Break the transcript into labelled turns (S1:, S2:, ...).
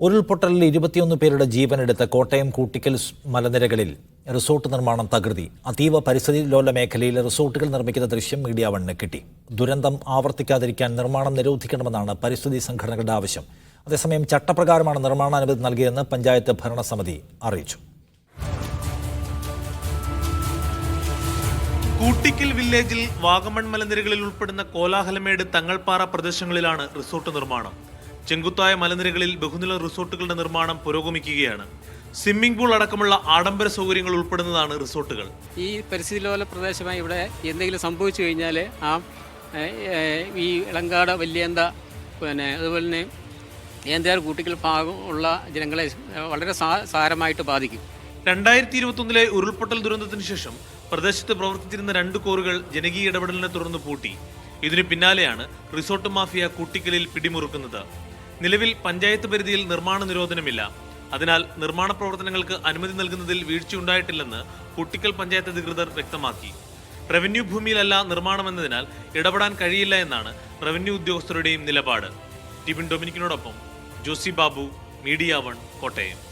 S1: ഉരുൾപൊട്ടലിൽ ഇരുപത്തിയൊന്ന് പേരുടെ ജീവനെടുത്ത കോട്ടയം കൂട്ടിക്കൽ മലനിരകളിൽ റിസോർട്ട് നിർമ്മാണം തകൃതി. അതീവ പരിസ്ഥിതി ലോല മേഖലയിൽ റിസോർട്ടുകൾ നിർമ്മിക്കുന്ന ദൃശ്യം മീഡിയ വണ്ണിന് കിട്ടി. ദുരന്തം ആവർത്തിക്കാതിരിക്കാൻ നിർമ്മാണം നിരോധിക്കണമെന്നാണ് പരിസ്ഥിതി സംഘടനകളുടെ ആവശ്യം. അതേസമയം ചട്ടപ്രകാരമാണ് നിർമ്മാണാനുമതി നൽകിയതെന്ന് പഞ്ചായത്ത് ഭരണസമിതി അറിയിച്ചു.
S2: കൂട്ടിക്കൽ വില്ലേജിൽ വാഗമൺ മലനിരകളിൽ ഉൾപ്പെടുന്ന കോലാഹലമേട് തങ്ങൾപ്പാറ പ്രദേശങ്ങളിലാണ് റിസോർട്ട് നിർമ്മാണം. ചെങ്കുത്തായ മലനിരകളിൽ ബഹുനില റിസോർട്ടുകളുടെ നിർമ്മാണം പുരോഗമിക്കുകയാണ്. സ്വിമ്മിംഗ് പൂൾ അടക്കമുള്ള ആഡംബര സൗകര്യങ്ങൾ ഉൾപ്പെടുന്നതാണ് റിസോർട്ടുകൾ.
S3: ഈ പരിസ്ഥിതി ലോല പ്രദേശമായി ഇവിടെ എന്തെങ്കിലും സംഭവിച്ചു കഴിഞ്ഞാൽ ആ ഈ ഇളങ്കാട് വല്യേന്ത പിന്നെ അതുപോലെ തന്നെ ഏന്തയാർ കൂട്ടിക്കൽ ഭാഗം ഉള്ള ജനങ്ങളെ വളരെ സാരമായിട്ട് ബാധിക്കും.
S2: രണ്ടായിരത്തി ഇരുപത്തൊന്നിലെ ഉരുൾപൊട്ടൽ ദുരന്തത്തിന് ശേഷം പ്രദേശത്ത് പ്രവർത്തിച്ചിരുന്ന രണ്ട് കോറുകൾ ജനകീയ ഇടപെടലിനെ തുടർന്ന് പൂട്ടി. ഇതിനു പിന്നാലെയാണ് റിസോർട്ട് മാഫിയ കൂട്ടിക്കലിൽ പിടിമുറുക്കുന്നത്. നിലവിൽ പഞ്ചായത്ത് പരിധിയിൽ നിർമ്മാണ നിരോധനമില്ല. അതിനാൽ നിർമ്മാണ പ്രവർത്തനങ്ങൾക്ക് അനുമതി നൽകുന്നതിൽ വീഴ്ചയുണ്ടായിട്ടില്ലെന്ന് കുട്ടിക്കൽ പഞ്ചായത്ത് അധികൃതർ വ്യക്തമാക്കി. റവന്യൂ ഭൂമിയിലല്ല നിർമ്മാണമെന്നതിനാൽ ഇടപെടാൻ കഴിയില്ല എന്നാണ് റവന്യൂ ഉദ്യോഗസ്ഥരുടെയും നിലപാട്. ടിബിൻ ഡൊമിനിക്കിനോടൊപ്പം ജോസി ബാബു മീഡിയ വൺ കോട്ടയം.